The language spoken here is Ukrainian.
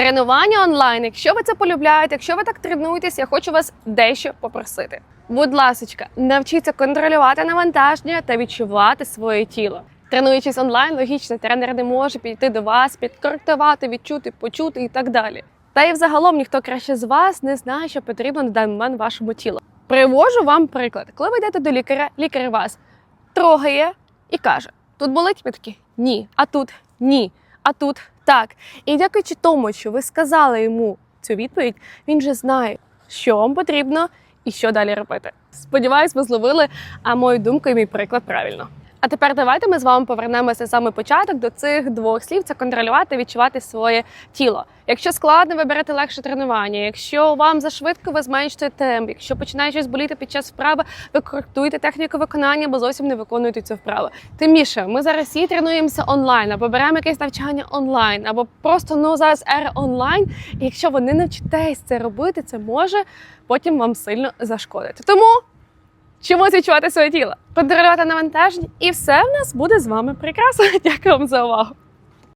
Тренування онлайн. Якщо ви це полюбляєте, якщо ви так тренуєтесь, я хочу вас дещо попросити. Будь ласочка, навчіться контролювати навантаження та відчувати своє тіло. Тренуючись онлайн, логічно, тренер не може підійти до вас, підкоректувати, відчути, почути і так далі. Та й взагалом ніхто краще з вас не знає, що потрібно на даний момент вашому тілу. Привожу вам приклад. Коли ви йдете до лікаря, лікар вас трогає і каже: тут болить ви такі? Ні. А тут ні. А тут так. І дякуючи тому, що ви сказали йому цю відповідь, він вже знає, що вам потрібно і що далі робити. Сподіваюсь, ви зловили а мою думку і мій приклад правильно. А тепер давайте ми з вами повернемося саме початок до цих двох слів: це контролювати, відчувати своє тіло. Якщо складно, ви берете легше тренування. Якщо вам зашвидко, ви зменшуєте темп. Якщо починає щось боліти під час вправи, ви коректуєте техніку виконання, бо зовсім не виконуєте цю вправу. Тим більше, ми зараз всі тренуємося онлайн, або беремо якесь навчання онлайн, або просто ну зараз ера онлайн. І якщо ви не навчитесь це робити, це може потім вам сильно зашкодити. Тому Чомусь відчувати своє тіло, контролювати навантаження, і все в нас буде з вами прекрасно. Дякую вам за увагу.